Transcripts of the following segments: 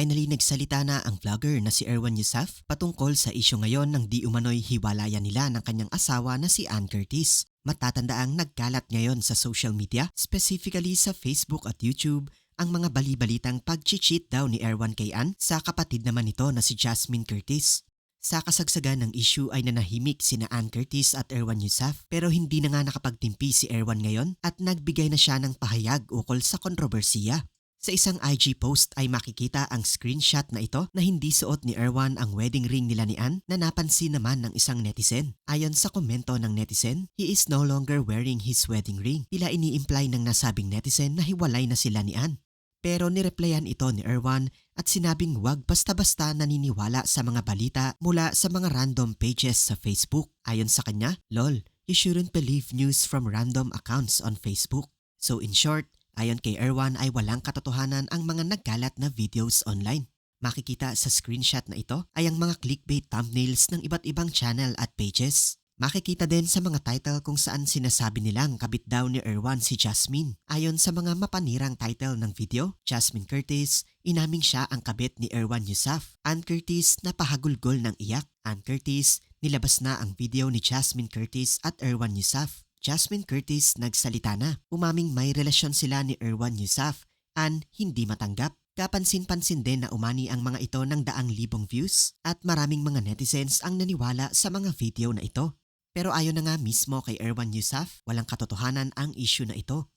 Finally nagsalita na ang vlogger na si Erwan Yusuf patungkol sa isyu ngayon ng di umano'y hiwalayan nila ng kanyang asawa na si Ann Curtis. Matatandaang nagkalat ngayon sa social media, specifically sa Facebook at YouTube, ang mga bali-balitang pag-cheat daw ni Erwan kay Ann sa kapatid naman nito na si Jasmine Curtis. Sa kasagsagan ng issue ay nanahimik sina Ann Curtis at Erwan Yusuf pero hindi na nga nakapagtimpi si Erwan ngayon at nagbigay na siya ng pahayag ukol sa kontrobersiya. Sa isang IG post ay makikita ang screenshot na ito na hindi suot ni Erwan ang wedding ring nila ni Ann na napansin naman ng isang netizen. Ayon sa komento ng netizen, he is no longer wearing his wedding ring. Tila ini-imply ng nasabing netizen na hiwalay na sila ni Ann. Pero nireplyan ito ni Erwan at sinabing wag basta-basta naniniwala sa mga balita mula sa mga random pages sa Facebook. Ayon sa kanya, lol, you shouldn't believe news from random accounts on Facebook. So in short, ayon kay Erwan ay walang katotohanan ang mga nagkalat na videos online. Makikita sa screenshot na ito ay ang mga clickbait thumbnails ng iba't ibang channel at pages. Makikita din sa mga title kung saan sinasabi nilang kabit daw ni Erwan si Jasmine. Ayon sa mga mapanirang title ng video, Jasmine Curtis, inaming siya ang kabit ni Erwan Yusuf. Ann Curtis napahagulgol ng iyak. Ann Curtis, nilabas na ang video ni Jasmine Curtis at Erwan Yusuf. Jasmine Curtis nagsalita na. Umaming may relasyon sila ni Erwan Yusuf. Ann hindi matanggap. Kapansin-pansin din na umani ang mga ito ng daang libong views at maraming mga netizens ang naniwala sa mga video na ito. Pero ayon na nga mismo kay Erwan Yusuf, walang katotohanan ang issue na ito.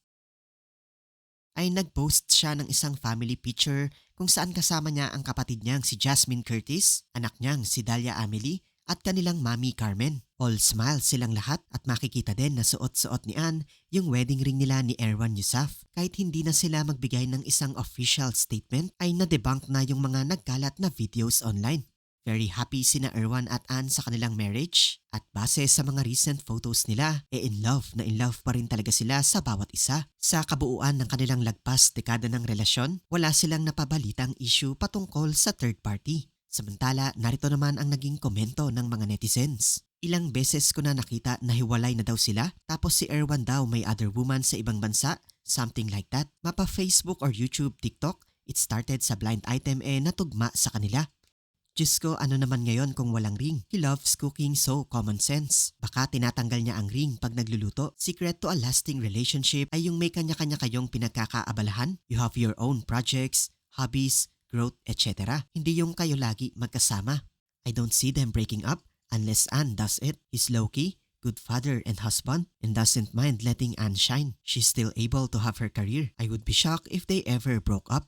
Ay nagpost siya ng isang family picture kung saan kasama niya ang kapatid niyang si Jasmine Curtis, anak niyang si Dalia Amelie at kanilang mami Carmen. All smile silang lahat at makikita din na suot-suot ni Ann yung wedding ring nila ni Erwan Yusuf. Kahit hindi na sila magbigay ng isang official statement ay na-debunk na yung mga nagkalat na videos online. Very happy sina Erwan at Ann sa kanilang marriage at base sa mga recent photos nila, e in love na in love pa rin talaga sila sa bawat isa. Sa kabuuan ng kanilang lagpas dekada ng relasyon, wala silang napabalitang issue patungkol sa third party. Samantala, narito naman ang naging komento ng mga netizens. Ilang beses ko na nakita na hiwalay na daw sila tapos si Erwan daw may other woman sa ibang bansa, something like that. Mapa Facebook or YouTube, TikTok, it started sa blind item eh natugma sa kanila. Diyos ko, ano naman ngayon kung walang ring? He loves cooking so common sense. Baka tinatanggal niya ang ring pag nagluluto. Secret to a lasting relationship ay yung may kanya-kanya kayong pinagkakaabalahan. You have your own projects, hobbies, growth, etc. Hindi yung kayo lagi magkasama. I don't see them breaking up unless Anne does it. He's low-key, good father and husband, and doesn't mind letting Anne shine. She's still able to have her career. I would be shocked if they ever broke up.